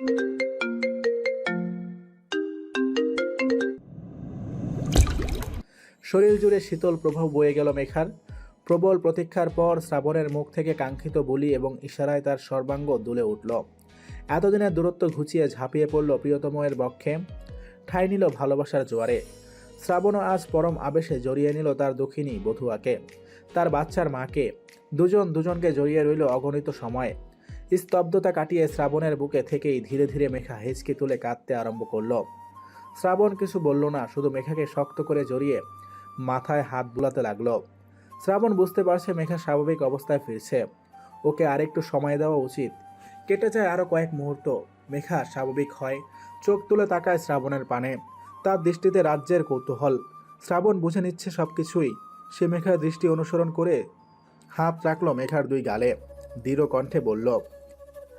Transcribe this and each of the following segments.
শরীর জুড়ে শীতল প্রভাব বয়ে গেল মেঘার। প্রবল প্রতীক্ষার পর শ্রাবণের মুখ থেকে কাঙ্ক্ষিত বলি এবং ইশারায় তার সর্বাঙ্গ দুলে উঠল। এতদিনের দূরত্ব ঘুচিয়ে ঝাঁপিয়ে পড়ল প্রিয়তময়ের বক্ষে। ঠাঁই নিল ভালোবাসার জোয়ারে। শ্রাবণও আজ পরম আবেশে জড়িয়ে নিল তার দক্ষিণী বধুয়াকে। তার বাচ্চার মাকে। দুজন দুজনকে জড়িয়ে রইল অগণিত সময়। স্তব্ধতা কাটিয়ে শ্রাবণের বুকে থেকেই ধীরে ধীরে মেঘা হেঁচকে তুলে কাঁদতে আরম্ভ করল। শ্রাবণ কিছু বলল না, শুধু মেঘাকে শক্ত করে জড়িয়ে মাথায় হাত বুলাতে লাগল। শ্রাবণ বুঝতে পারছে মেঘা স্বাভাবিক অবস্থায় ফিরছে। ওকে আরেকটু সময় দেওয়া উচিত। কেটে যায় আরও কয়েক মুহূর্ত। মেঘা স্বাভাবিক হয়, চোখ তুলে তাকায় শ্রাবণের পানে। তার দৃষ্টিতে রাজ্যের কৌতূহল। শ্রাবণ বুঝে নিচ্ছে সব কিছুই সে মেঘার দৃষ্টি অনুসরণ করে হাত রাখল মেঘার দুই গালে। দৃঢ় কণ্ঠে বলল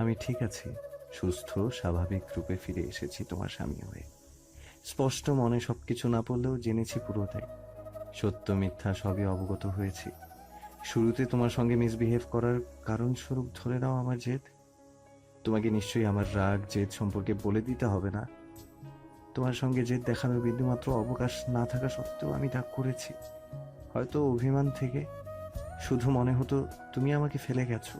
আমি ঠিক আছি। সুস্থ, স্বাভাবিক রূপে ফিরে এসেছি তোমার স্বামী হয়ে। স্পষ্ট মনে সব কিছু না পড়লেও জেনেছি পুরোটাই। সত্য, মিথ্যা সবই অবগত হয়েছি। শুরুতে তোমার সঙ্গে মিসবিহেভ করার কারণ স্বরূপ ধরে নাও আমার জেদ। তোমাকে নিশ্চয়ই আমার রাগ, জেদ সম্পর্কে বলে দিতে হবে না। তোমার সঙ্গে জেদ দেখানোর বিন্দুমাত্র অবকাশ না থাকা সত্ত্বেও আমি তা করেছি। হয়তো অভিমান থেকে। শুধু মনে হতো, তুমি আমাকে ফেলে গেছো।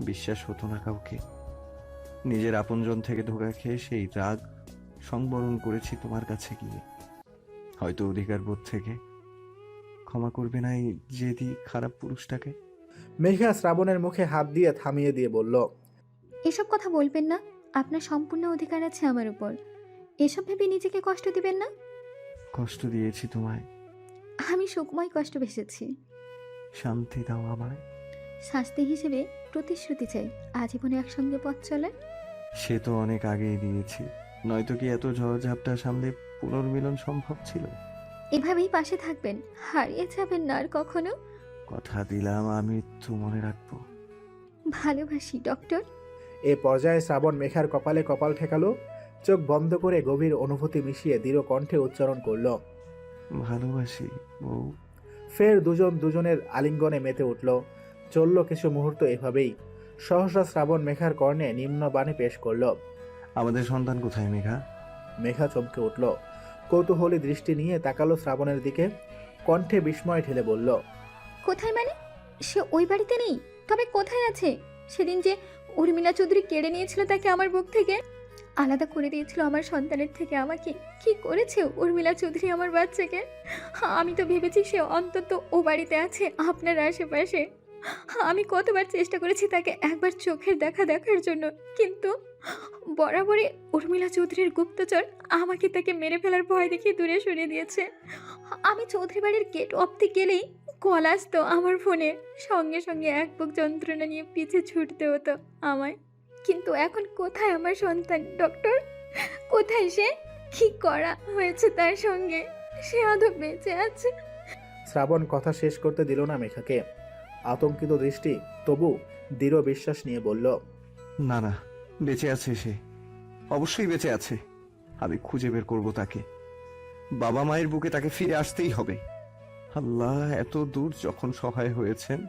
বিশ্বাস হতো না কাউকে। নিজের আপনজন থেকে ধোকা খেয়ে সেই রাগ সংবরণ করেছি তোমার কাছে গিয়ে। হয়তো অধিকার বোধ থেকে। ক্ষমা করবে না এই জেদি খারাপ পুরুষটাকে। মেঘা শ্রাবণের মুখে হাত দিয়ে থামিয়ে দিয়ে বলল এসব কথা বলবেন না। আপনার সম্পূর্ণ অধিকার আছে আমার উপর। এসব ভেবে নিজেকে কষ্ট দিবেন না? কষ্ট দিয়েছি তোমায়। আমি সুখময় কষ্ট বেসেছি শান্তি দাও আমায়। শাস্তি হিসেবে প্রতিশ্রুতি চাই আজীবনে একসঙ্গে পথ চলে সে তো অনেক আগেই দিয়েছি। নয়তো কি এত ঝড়ঝাপটা সামলে পুনর্মিলন সম্ভব ছিল? এভাবেই পাশে থাকবেন হারিয়ে যাবেন না আর কখনো? কথা দিলাম আমি তো মনে রাখব। ভালোবাসি ডক্টর। এ পর্যায়ে শ্রাবণ মেঘার কপালে কপাল ঠেকালো চোখ বন্ধ করে গভীর অনুভূতি মিশিয়ে দৃঢ় কণ্ঠে উচ্চারণ করল। ভালোবাসি বউ। ফের দুজন দুজনের আলিঙ্গনে মেতে উঠল। চলল কিছু মুহূর্ত এভাবেই। সহসা শ্রাবণ মেঘার কর্ণে নিম্ন বাণী পেশ করল। আমাদের সন্তান কোথায় মেঘা? মেঘা চমকে উঠল। কৌতূহলী দৃষ্টি নিয়ে তাকালো শ্রাবণের দিকে। কণ্ঠে বিস্ময় ঢেলে বলল কোথায় মানে? সে ওই বাড়িতে নেই? তবে কোথায় আছে? সেদিন যে উর্মিলা চৌধুরী কেড়ে নিয়েছিল তাকে আমার বুক থেকে আলাদা করে দিয়েছিল আমার সন্তানের থেকে আমাকে কি করেছে উর্মিলা চৌধুরী আমার বাচ্চাকে? আমি তো ভেবেছি সে অন্তত ও বাড়িতে আছে আপনার আশেপাশে। আমি কতবার চেষ্টা করেছি তাকে একবার চোখের দেখা দেখার জন্য, কিন্তু বরাবরই উর্মিলা চৌধুরীর গুপ্তচর আমাকে তাকে মেরে ফেলার ভয় দেখিয়ে দূরে সরিয়ে দিয়েছে। আমি চৌধুরী বাড়ির গেট অব্দি গেলেই কল আসতো আমার ফোনে, সঙ্গে সঙ্গে এক বুক যন্ত্রণা নিয়ে পিছে ছুটতে হতো আমায়। কিন্তু এখন কোথায় আমার সন্তান ডক্টর কোথায় সে? কি করা হয়েছে তার সঙ্গে? সে আদৌ বেঁচে আছে? শ্রাবণ কথা শেষ করতে দিল না মেঘাকে। আতঙ্কিত দৃষ্টি তবু দৃঢ় বিশ্বাস নিয়ে বলল না না বেঁচে আছে সে। অবশ্যই বেঁচে আছে। আমি খুঁজে বের করব তাকে। বাবা মায়ের বুকে তাকে ফিরে আসতেই হবে। আল্লাহ এত দূর যখন সহায় হয়েছেন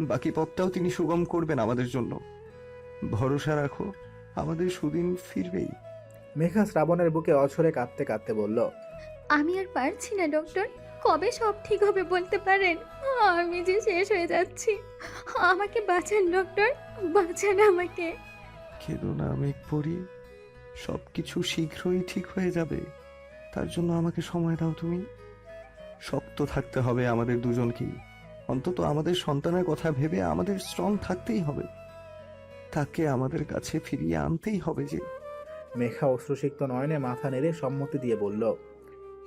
বাকি পথটাও তিনি সুগম করবেন আমাদের জন্য। ভরসা রাখো আমাদের সুদিন ফিরবেই। মেঘা শ্রাবণের বুকে অছরে কাঁদতে কাঁদতে বলল আমি আর পারছি না ডক্টর। কবে সব ঠিক হবে বলতে পারেন? আমি যে শেষ হয়ে যাচ্ছি। আমাকে বাঁচান ডক্টর। বাঁচান আমাকে। কেঁদো না মেঘ পড়ি সব কিছু শীঘ্রই ঠিক হয়ে যাবে। তার জন্য আমাকে সময় দাও তুমি। শক্ত থাকতে হবে আমাদের দুজনকেই অন্তত আমাদের সন্তানের কথা ভেবে আমাদের স্ট্রং থাকতেই হবে। তাকে আমাদের কাছে ফিরিয়ে আনতেই হবে যে। মেঘা অশ্রুসিক্ত নয়নে মাথা নেড়ে সম্মতি দিয়ে বলল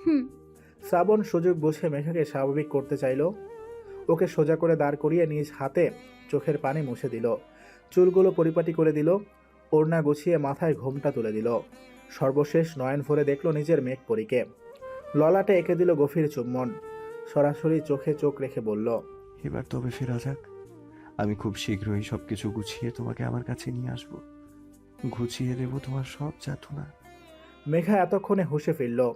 হুম শ্রাবণ সুযোগ বসে মেঘাকে স্বাভাবিক করতে চাইল। ওকে সোজা করে দাঁড় করিয়ে নিজ হাতে চোখের পানি মুছে দিল। চুলগুলো পরিপাটি করে দিল। ওড়না গুছিয়ে মাথায় ঘোমটা তুলে দিল। সর্বশেষ নয়ন ভরে দেখল নিজের মেঘ পরীকে। ললাটে এঁকে দিল গভীর চুম্বন। সরাসরি চোখে চোখ রেখে বলল এবার তবে ফেরা যাক। আমি খুব শীঘ্রই সব কিছু গুছিয়ে তোমাকে আমার কাছে নিয়ে আসব। গুছিয়ে দেব তোমার সব যাতনা। মেঘা এতক্ষণে হুঁশে ফিরল।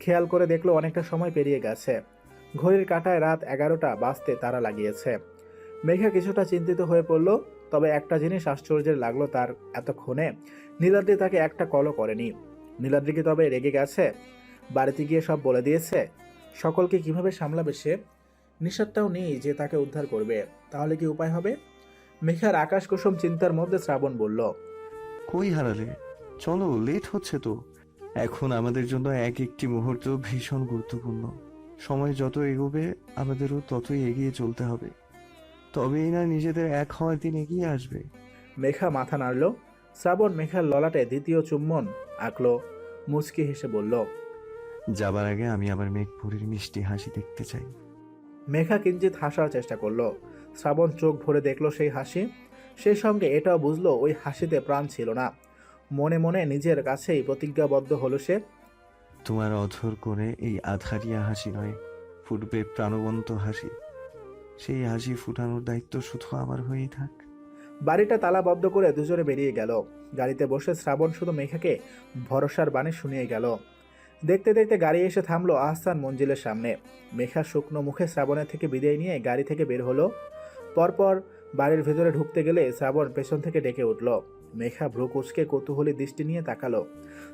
খেয়াল করে দেখল অনেকটা সময় পেরিয়ে গেছে। ঘড়ির কাঁটায় রাত এগারোটা বাজতে তারা লাগিয়েছে। মেঘা কিছুটা চিন্তিত হয়ে পড়ল, তবে একটা জিনিস আশ্চর্যের লাগল তার এতক্ষণে। নীলাদ্রি তাকে একটা কলও করেনি। নীলাদ্রি কি তবে রেগে গেছে? বাড়িতে গিয়ে সব বলে দিয়েছে? সকলকে কীভাবে সামলাবে সে? নিঃস্বারটাও নেই যে তাকে উদ্ধার করবে। তাহলে কি উপায় হবে? মেঘার আকাশ কুসুম চিন্তার মধ্যে শ্রাবণ বলল, কই হারালে? চলো লেট হচ্ছে তো। এখন আমাদের জন্য এক একটি মুহূর্ত ভীষণ গুরুত্বপূর্ণ। সময় যত এগোবে আমাদেরও ততই এগিয়ে চলতে হবে। তবেই না নিজেদের এক হওয়ার দিন এগিয়ে আসবে। মেঘা মাথা নাড়ল। শ্রাবণ মেঘার ললাটে দ্বিতীয় চুম্বন আঁকলো। মুচকি হেসে বলল যাবার আগে আমি আবার মেঘপুরীর মিষ্টি হাসি দেখতে চাই। মেঘা কিঞ্চিত হাসার চেষ্টা করল। শ্রাবণ চোখ ভরে দেখল সেই হাসি। সেই সঙ্গে এটাও বুঝলো ওই হাসিতে প্রাণ ছিল না। মনে মনে নিজের কাছেই প্রতিজ্ঞাবদ্ধ হলো সে। তোমার অধর করে এই আধারিয়া হাসি নয় ফুটবে প্রাণবন্ত হাসি। সেই হাসি ফুটানোর দায়িত্ব শুধু আমার হয়েই থাক। বাড়িটা তালাবদ্ধ করে দুজনে বেরিয়ে গেল। গাড়িতে বসে শ্রাবণ শুধু মেঘাকে ভরসার বাণী শুনিয়ে গেল। দেখতে দেখতে গাড়ি এসে থামলো আহসান মঞ্জিলের সামনে। মেঘা শুকনো মুখে শ্রাবণের থেকে বিদায় নিয়ে গাড়ি থেকে বের হলো। পরপর বাড়ির ভেতরে ঢুকতে গেলে শ্রাবণ পেছন থেকে ডেকে উঠল। মেঘা ভ্রু কুচকে কৌতূহলী দৃষ্টি নিয়ে তাকালো।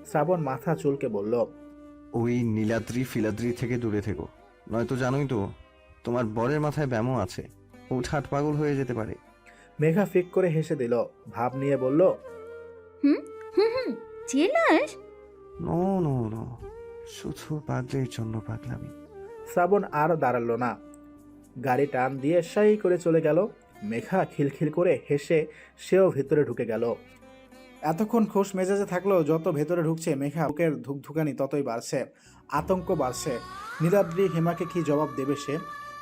শ্রাবণ মাথা চুলকে বলল ওই নীলাদ্রি ফিলাদ্রি থেকে দূরে থেকো। নয়তো জানোই তো তোমার বরের মাথায় ব্যামো আছে। ও ঠাট পাগল হয়ে যেতে পারে। মেঘা ফিক করে হেসে দিল ভাব নিয়ে বলল hmm hmm hmm jealous? No no no শুধু পাগলের জন্য পাগলামি। শ্রাবণ আর দাঁড়াল না। গাড়ি টান দিয়ে সাই করে চলে গেল। মেঘা খিলখিল করে হেসে সেও ভেতরে ঢুকে গেল। এতক্ষণ খোশ মেজাজে থাকলেও যত ভেতরে ঢুকছে মেঘা বুকের ধুকধুকানি ততই বাড়ছে আতঙ্ক বাড়ছে। নীলাদ্রি হেমাকে কি জবাব দেবে সে?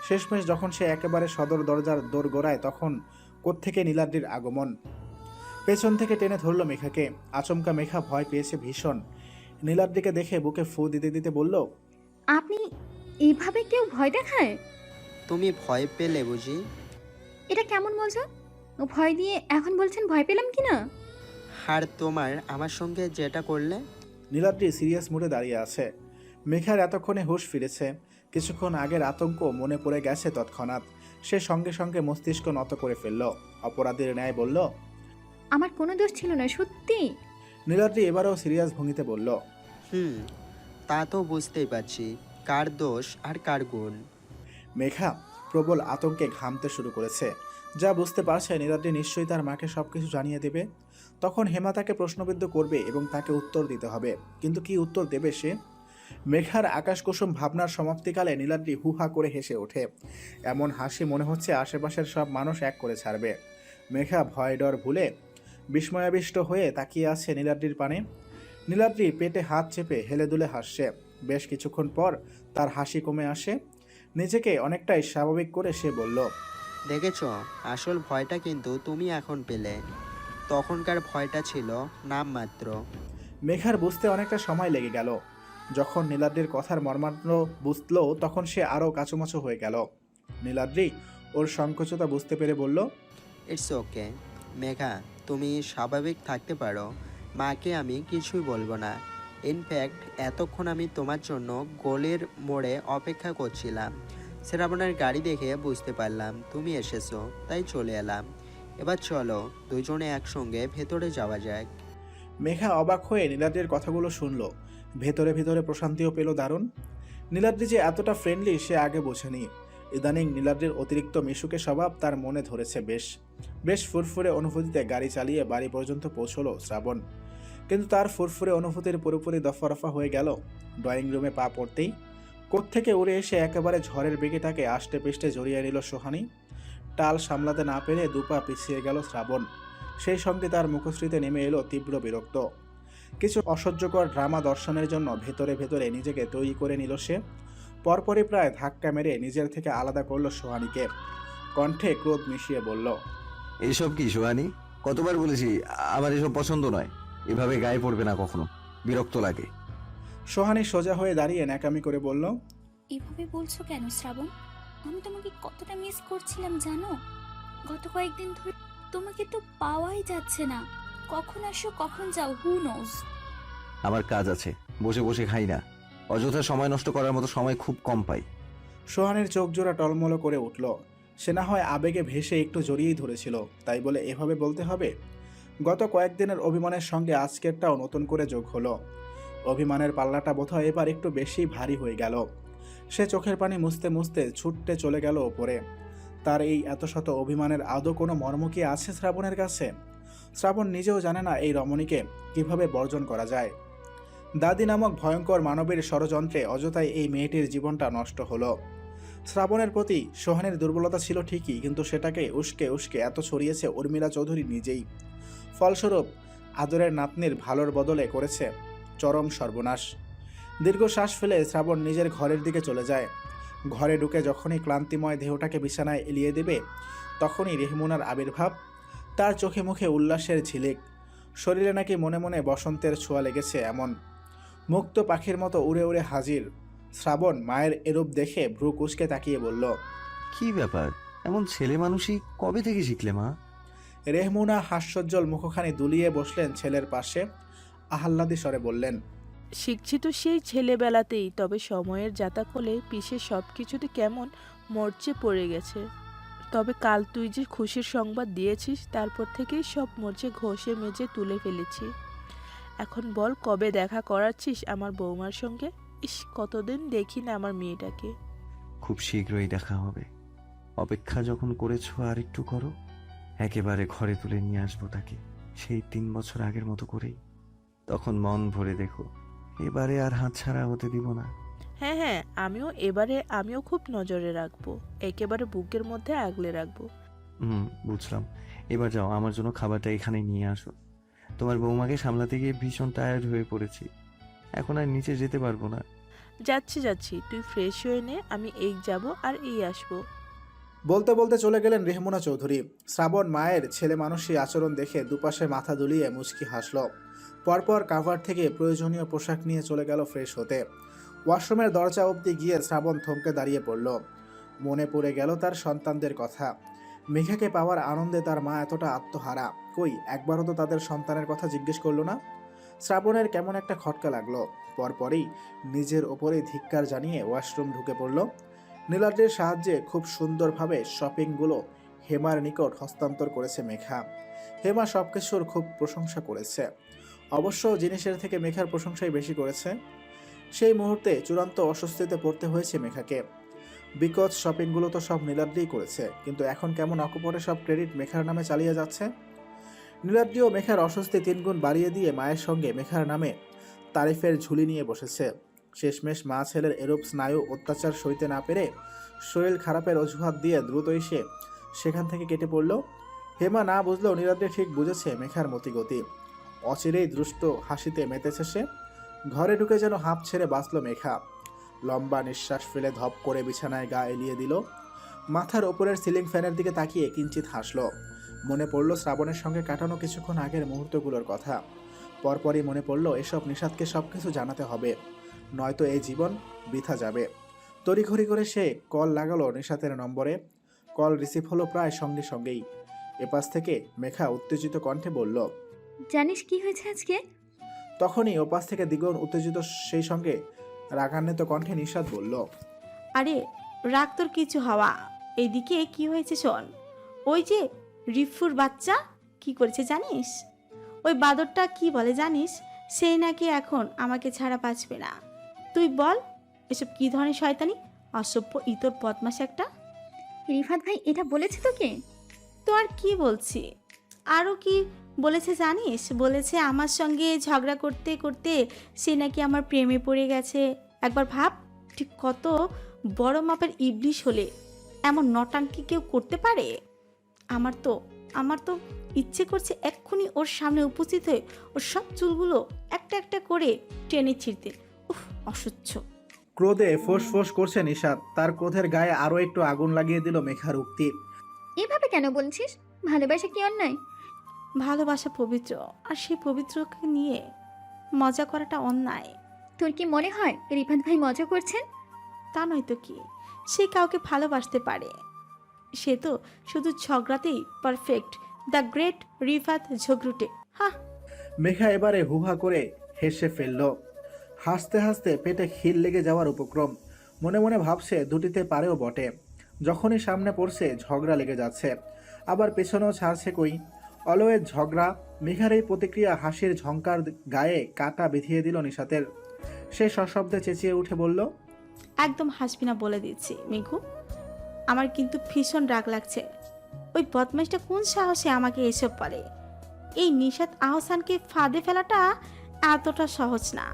শেষমেশ যখন সে একেবারে সদর দরজার দোর গোড়ায় তখন কোত্থেকে নীলাদ্রির আগমন? পেছন থেকে টেনে ধরল মেঘাকে। আচমকা মেঘা ভয় পেয়েছে ভীষণ। নীলাদ্রিকে দেখে বুকে ফু দিতে দিতে বলল আপনি এভাবে কেউ ভয় দেখায়? তুমি ভয় পেলে বুঝি? এটা কেমন বলছো? ও ভয় দিয়ে এখন বলছেন ভয় পেলাম কি না? আর তোমার আমার সঙ্গে যেটা করলে? নীলাদ্রি সিরিয়াস মুডে দাঁড়িয়ে আছে। মেঘার এতক্ষণে হুঁশ ফিরেছে। কিছুক্ষণ আগের আতঙ্ক মনে পড়ে গেছে তৎক্ষণাৎ। সে সঙ্গে সঙ্গে মস্তিষ্ক নত করে ফেলল। অপরাধীর ন্যায় বলল আমার কোনো দোষ ছিল না সত্যি? নীলাদ্রি এবারও সিরিয়াস ভঙ্গিতে বলল হুম তা তো বুঝতেই পারছি। কার দোষ আর কার গুণ? মেঘা প্রবল আতঙ্কে ঘামতে শুরু করেছে। যা বুঝতে পারছে নীলাদ্রি নিশ্চয়ই তার মাকে সব কিছু জানিয়ে দেবে। তখন হেমা তাকে প্রশ্নবিদ্ধ করবে এবং তাকে উত্তর দিতে হবে। কিন্তু কি উত্তর দেবে সে? মেঘার আকাশকুসুম ভাবনার সমাপ্তিকালে নীলাদ্রি হু হা করে হেসে ওঠে। এমন হাসি মনে হচ্ছে আশেপাশের সব মানুষ এক করে ছাড়বে। মেঘা ভয় ডর ভুলে বিস্ময়াবিষ্ট হয়ে তাকিয়ে আছে নীলাদ্রির পানে। নীলাদ্রি পেটে হাত চেপে হেলে দুলে হাসছে। বেশ কিছুক্ষণ পর তার হাসি কমে আসে। নিজেকে অনেকটাই স্বাভাবিক করে সে বলল দেখেছ আসল ভয়টা কিন্তু তুমি এখন পেলে। তখনকার ভয়টা ছিল নামমাত্র। মেঘার বুঝতে অনেকটা সময় লেগে গেল। যখন নীলাদ্রির কথার মর্মার্থ বুঝলো তখন সে আরও কাচুমাচু হয়ে গেল। নীলাদ্রি ওর সংকোচতা বুঝতে পেরে বলল ইটস ওকে মেঘা তুমি স্বাভাবিক থাকতে পারো। মাকে আমি কিছুই বলব না। ইনফ্যাক্ট এতক্ষণ আমি তোমার জন্য গোলের মোড়ে অপেক্ষা করছিলাম। শ্রাবণের গাড়ি দেখে বুঝতে পারলাম তুমি এসেছ, তাই চলে এলাম। এবার চলো, দুজনে একসঙ্গে ভেতরে যাওয়া যাক। মেঘা অবাক হয়ে নীলাদ্রির কথাগুলো শুনল। ভেতরে ভেতরে প্রশান্তিও পেল দারুণ। নীলাদ্রি যে এতটা ফ্রেন্ডলি সে আগে বোঝেনি। ইদানিং নীলাদ্রির অতিরিক্ত মিশুকে স্বভাব তার মনে ধরেছে বেশ। বেশ ফুরফুরে অনুভূতিতে গাড়ি চালিয়ে বাড়ি পর্যন্ত পৌঁছলো শ্রাবণ। কিন্তু তার ফুরফুরে অনুভূতির পুরোপুরি দফা রফা হয়ে গেল। ড্রয়িং রুমে পা পড়তেই কোত্থেকে উড়ে এসে একেবারে ঝড়ের বেগে তাকে আষ্টে পিষ্টে জড়িয়ে নিল সোহানি। টাল সামলাতে না পেরে দুপা পিছিয়ে গেল শ্রাবণ। সেই সঙ্গে তার মুখশ্রীতে নেমে এলো তীব্র বিরক্ত। কিছু অসহ্যকর ড্রামা দর্শনের জন্য ভেতরে ভেতরে নিজেকে তৈরি করে নিল সে। পরপরই প্রায় ধাক্কা মেরে নিজের থেকে আলাদা করল সোহানিকে। কণ্ঠে ক্রোধ মিশিয়ে বলল এসব কি সোহানি? কতবার বলেছি আমার এসব পছন্দ নয়। এভাবে গায়ে পড়বে না কখনো। বিরক্ত লাগে। সোহানি সোজা হয়ে দাঁড়িয়ে ন্যাকামি করে বলল এভাবে বলছো কেন শ্রাবণ? আমি তোমাকে কতটা মিস করছিলাম জানো? গত কয়েকদিন ধরে তোমাকে তো পাওয়াই যাচ্ছে না। কখন আসো কখন যাও হু নোজ আমার কাজ আছে বসে বসে খাই না। অযথা সময় নষ্ট করার মতো সময় খুব কম পাই। সোহানের চোখ জোড়া টলমলো করে উঠল। সে না হয় আবেগে ভেসে একটু জড়িয়েই ধরেছিল। তাই বলে এভাবে বলতে হবে? গত কয়েকদিনের অভিমানের সঙ্গে আজকেরটাও নতুন করে যোগ হলো। অভিমানের পাল্লাটা বোধহয় এবার একটু বেশি ভারী হয়ে গেল। সে চোখের পানি মুছতে মুছতে ছুটতে চলে গেল ওপরে। তার এই এত শত অভিমানের আদৌ কোনো মর্ম কি আছে শ্রাবণের কাছে? শ্রাবণ নিজেও জানে না এই রমণীকে কীভাবে বর্জন করা যায়। দাদি নামক ভয়ঙ্কর মানবের ষড়যন্ত্রে অযথাই এই মেয়েটির জীবনটা নষ্ট হলো। শ্রাবণের প্রতি সোহানের দুর্বলতা ছিল ঠিকই, কিন্তু সেটাকে উস্কে উস্কে এত ছড়িয়েছে উর্মিলা চৌধুরী নিজেই। ফলস্বরূপ আদরের নাতনির ভালোর বদলে করেছে চরম সর্বনাশ। দীর্ঘ শ্বাস ফেলে শ্রাবণ নিজের ঘরের দিকে চলে যায়। ঘরে ঢুকে যখনই ক্লান্তিময় দেহটাকে বিছানায় এলিয়ে দেবে, তখনই রেহমুনার আবির্ভাব, তার চোখে মুখে উল্লাসের ঝিলিক। শরীরে নাকি মনে মনে বসন্তের ছোঁয়া লেগেছে এমন। মুক্ত পাখির মতো উড়ে উড়ে হাজির, শ্রাবণ মায়ের এরূপ দেখে ভ্রু কুচকে তাকিয়ে বলল, কি ব্যাপার? এমন ছেলে মানুষই কবে থেকে শিখলে মা? রেহমুনা হাস্যজ্জ্বল মুখখানি দুলিয়ে বসলেন ছেলের পাশে। আহ্লাদি স্বরে বললেন শিখছি তো সেই ছেলেবেলাতেই তবে সময়ের যাতা জাতাকলে পিসে সব কিছুতে কেমন মরচে পড়ে গেছে। তবে কাল তুই যে খুশির সংবাদ দিয়েছিস তারপর থেকেই সব মরচে ঘষে মেজে তুলে ফেলেছি। এখন বল কবে দেখা করাচ্ছিস আমার বৌমার সঙ্গে? ইস কতদিন দেখি না আমার মেয়েটাকে। খুব শীঘ্রই দেখা হবে। অপেক্ষা যখন করেছ আর একটু করো। একেবারে ঘরে তুলে নিয়ে আসব তাকে। সেই তিন বছর আগের মতো করেই। তখন মন ভরে দেখো এবারে আর হাত ছাড়া হতে দিব না। হ্যাঁ হ্যাঁ আমিও এবারে আমিও খুব নজরে রাখব। একেবারে বুকের মধ্যে আগলে রাখব। হুম বুঝলাম। এবার যাও আমার জন্য খাবারটা এখানে নিয়ে আসো। তোমার বৌমাকে সামলাতে গিয়ে ভীষণ টায়ার্ড হয়ে পড়েছি। এখন আর নিচে যেতে পারব না। যাচ্ছি যাচ্ছি। তুই ফ্রেশ হয়ে নে আমি এই যাব আর এই আসব। বলতে বলতে চলে গেলেন রেহমুনা চৌধুরী। শ্রাবণ মায়ের ছেলে মানুষই আচরণ দেখে দুপাশে মাথা দুলিয়ে মুচকি হাসল। পরপর কাভার থেকে প্রয়োজনীয় পোশাক নিয়ে চলে গেল ফ্রেশ হতে। ওয়াশরুমের দরজা অবধি গিয়ে শ্রাবণ থমকে দাঁড়িয়ে পড়ল। মনে পড়ে গেল তার সন্তানদের কথা। মেঘাকে পাওয়ার আনন্দে তার মা এতটা আত্মহারা। কই, একবারও তো তাদের সন্তানের কথা জিজ্ঞেস করল না? শ্রাবণের কেমন একটা খটকা লাগল। পরপরই নিজের ওপরে ধিক্কার জানিয়ে ওয়াশরুম ঢুকে পড়ল। নীলাদ্রির সাহায্যে খুব সুন্দরভাবে শপিংগুলো হেমার নিকট হস্তান্তর করেছে মেঘা। হেমা সব কিছুর খুব প্রশংসা করেছে। অবশ্য জিনিসের থেকে মেঘার প্রশংসাই বেশি করেছে। সেই মুহূর্তে চূড়ান্ত অস্বস্তিতে পড়তে হয়েছে মেঘাকে। বিকজ শপিংগুলো তো সব নীলাদ্রিই করেছে, কিন্তু এখন কেমন অকপটে সব ক্রেডিট মেঘার নামে চালিয়ে যাচ্ছে? নীলাদ্রি ও মেঘার অস্বস্তি তিনগুণ বাড়িয়ে দিয়ে মায়ের সঙ্গে মেঘার নামে তারিফের ঝুলি নিয়ে বসেছে। শেষমেশ মা ছেলের এরূপ স্নায়ু অত্যাচার সইতে না পেরে শরীর খারাপের অজুহাত দিয়ে দ্রুত এসে সেখান থেকে কেটে পড়ল। হেমা না বুঝলেও নীলাদ্রি ঠিক বুঝেছে মেঘার মতিগতি। অচিরেই দুষ্ট হাসিতে মেতেছে সে। ঘরে ঢুকে যেন হাঁপ ছেড়ে বাঁচল মেঘা। লম্বা নিঃশ্বাস ফেলে ধপ করে বিছানায় গা এলিয়ে দিল। মাথার ওপরের সিলিং ফ্যানের দিকে তাকিয়ে কিঞ্চিত হাসল। মনে পড়ল শ্রাবণের সঙ্গে কাটানো কিছুক্ষণ আগের মুহূর্তগুলোর কথা। পরপরই মনে পড়ল, এসব নিষাদকে সব কিছু জানাতে হবে। নয়তো এই জীবন বৃথা যাবে। তড়িঘড়ি করে সে কল লাগালো নিশাতের নম্বরে। কল রিসিভ হলো প্রায় সঙ্গে সঙ্গেই। এপাশ থেকে মেঘা উত্তেজিত কণ্ঠে বলল জানিস কি হয়েছে আজকে? তখনই ওপাশ থেকে দ্বিগুণ উত্তেজিত সেই সঙ্গে রাগান্বিত কণ্ঠে নিষাদ বলল আরে রাগ তোর কিছু হওয়া। এইদিকে কি হয়েছে শোন। ওই যে রিফুর বাচ্চা কি করেছে জানিস? ওই বাদরটা কি বলে জানিস? সেই নাকি এখন আমাকে ছাড়া বাঁচবে না। তুই বল এসব কি ধরনের শয়তানি? অসভ্য ইতর বদমাস একটা। রিফাত ভাই এটা বলেছে তোকে? তো আর কি বলছি? আরও কি বলেছে জানিস? বলেছে আমার সঙ্গে ঝগড়া করতে করতে সে নাকি আমার প্রেমে পড়ে গেছে। একবার ভাব ঠিক কত বড় মাপের ইবলিশ হলে এমন নটাঙ্কি কেউ করতে পারে? আমার তো আমার তো ইচ্ছে করছে এক্ষুনি ওর সামনে উপস্থিত হয়ে ওর সব চুলগুলো একটা একটা করে টেনে ছিঁড়তে। অসহ্য ক্রোধে ফোঁস ফোঁস করছে নিষাদ তার ক্রোধের গায়ে আরও একটু আগুন লাগিয়ে দিল মেঘার উক্তি এভাবে কেন বলছিস? ভালোবাসা কি অন্যায়? ভালোবাসা পবিত্র আর সেই পবিত্রকে নিয়ে মজা করাটা অন্যায়। তোর কি মনে হয় রিফাত ভাই মজা করছেন? তা নয় তো কি? সে কাউকে ভালোবাসতে পারে। সে তো শুধু ঝগড়াতেই পারফেক্ট দ্য গ্রেট রিফাত ঝগড়ুটে। হা মেঘা এবারে হুহা করে হেসে ফেলল। হাসতে হাসতে পেটে খিল লেগে যাওয়ার উপক্রম। মনে মনে ভাবছে দুটিতে পারেও বটে। যখনই সামনে পড়ছে, ঝগড়া লেগে যাচ্ছে। আবার পেছনেও ছাড়ছে কই? অলয়ের ঝগড়া, মেঘার এই প্রতিক্রিয়া হাসির ঝঙ্কার গায়ে কাটা বিধিয়ে দিল নিশাতের। সে সশব্দে চেঁচিয়ে উঠে বলল, একদম হাসবি না বলে দিচ্ছি, মিঘু। আমার কিন্তু ভীষণ রাগ লাগছে। ওই বদমাইশটা কোন সাহসে আমাকে এসব বলে? এই নিশাত আহসানকে ফাঁদে ফেলাটা এতটা সহজ না।